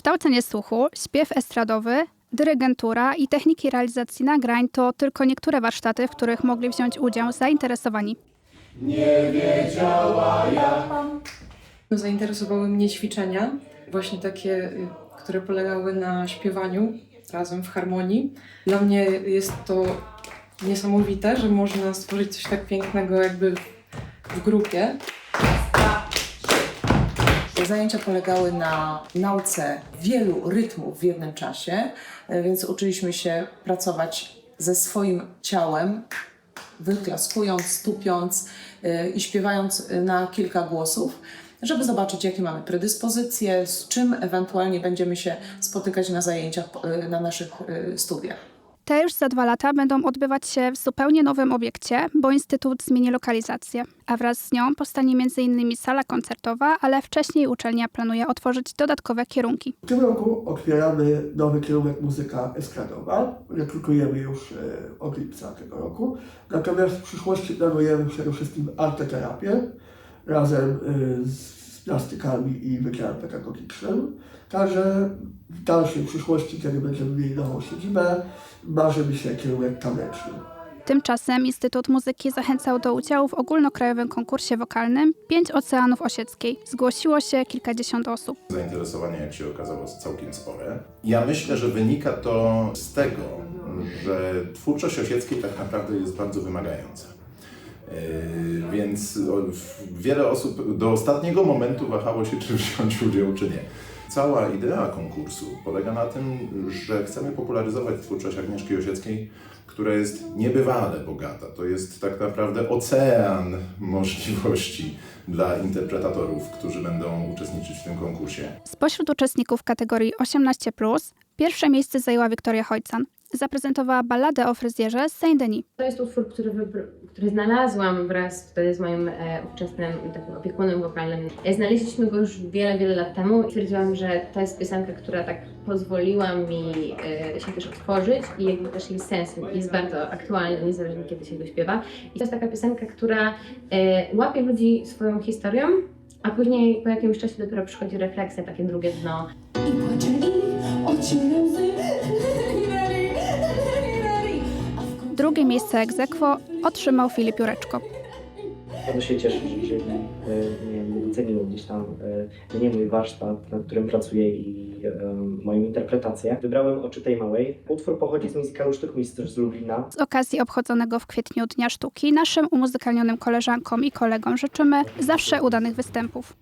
Kształcenie słuchu, śpiew estradowy, dyrygentura i techniki realizacji nagrań to tylko niektóre warsztaty, w których mogli wziąć udział zainteresowani. Zainteresowały mnie ćwiczenia, właśnie takie, y, które polegały na śpiewaniu razem w harmonii. Dla mnie jest to niesamowite, że można stworzyć coś tak pięknego jakby w grupie. Zajęcia polegały na nauce wielu rytmów w jednym czasie, e, więc uczyliśmy się pracować ze swoim ciałem, wyklaskując, stupiąc e, i śpiewając e, na kilka głosów, żeby zobaczyć, jakie mamy predyspozycje, z czym ewentualnie będziemy się spotykać na zajęciach, na naszych studiach. Te już za dwa lata będą odbywać się w zupełnie nowym obiekcie, bo Instytut zmieni lokalizację. A wraz z nią powstanie m.in. sala koncertowa, ale wcześniej uczelnia planuje otworzyć dodatkowe kierunki. W tym roku otwieramy nowy kierunek muzyka estradowa. Rekrutujemy już e, od lipca tego roku. Natomiast w przyszłości planujemy przede wszystkim arteterapię razem e, z plastykami i wydziałem pedagogicznym. Także w dalszej przyszłości, kiedy będziemy mieli nową siedzibę, marzy mi się kierunek taneczny. Tymczasem Instytut Muzyki zachęcał do udziału w ogólnokrajowym konkursie wokalnym Pięć Oceanów Osieckiej. Zgłosiło się kilkadziesiąt osób. Zainteresowanie, jak się okazało, jest całkiem spore. Ja myślę, że wynika to z tego, że twórczość Osieckiej tak naprawdę jest bardzo wymagająca. Yy, Więc wiele osób do ostatniego momentu wahało się, czy wziąć udział, czy nie. Cała idea konkursu polega na tym, że chcemy popularyzować twórczość Agnieszki Osieckiej, która jest niebywale bogata. To jest tak naprawdę ocean możliwości dla interpretatorów, którzy będą uczestniczyć w tym konkursie. Spośród uczestników kategorii 18, pierwsze miejsce zajęła Wiktoria Hojcan. Zaprezentowała balladę o fryzjerze z Saint-Denis. To jest utwór, który, który znalazłam wraz wtedy z moim e, ówczesnym takim opiekunem wokalnym. E, znaleźliśmy go już wiele, wiele lat temu i stwierdziłam, że to jest piosenka, która tak pozwoliła mi e, się też otworzyć i jakby też jej sens jest bardzo aktualny, niezależnie kiedy się go śpiewa. I to jest taka piosenka, która e, łapie ludzi swoją historią, a później po jakimś czasie dopiero przychodzi refleksja, takie drugie dno. I płaczę i odcinam łzy. Drugie miejsce ex aequo otrzymał Filip Jureczko. Bardzo się cieszę, że jeżeli e, nie wiem, docenił gdzieś tam e, mnie mój warsztat, nad którym pracuję i e, moją interpretację. Wybrałem Oczy tej małej. Utwór pochodzi z musicalu Sztukmistrz z Lublina. Z okazji obchodzonego w kwietniu Dnia Sztuki naszym umuzykalnionym koleżankom i kolegom życzymy zawsze udanych występów.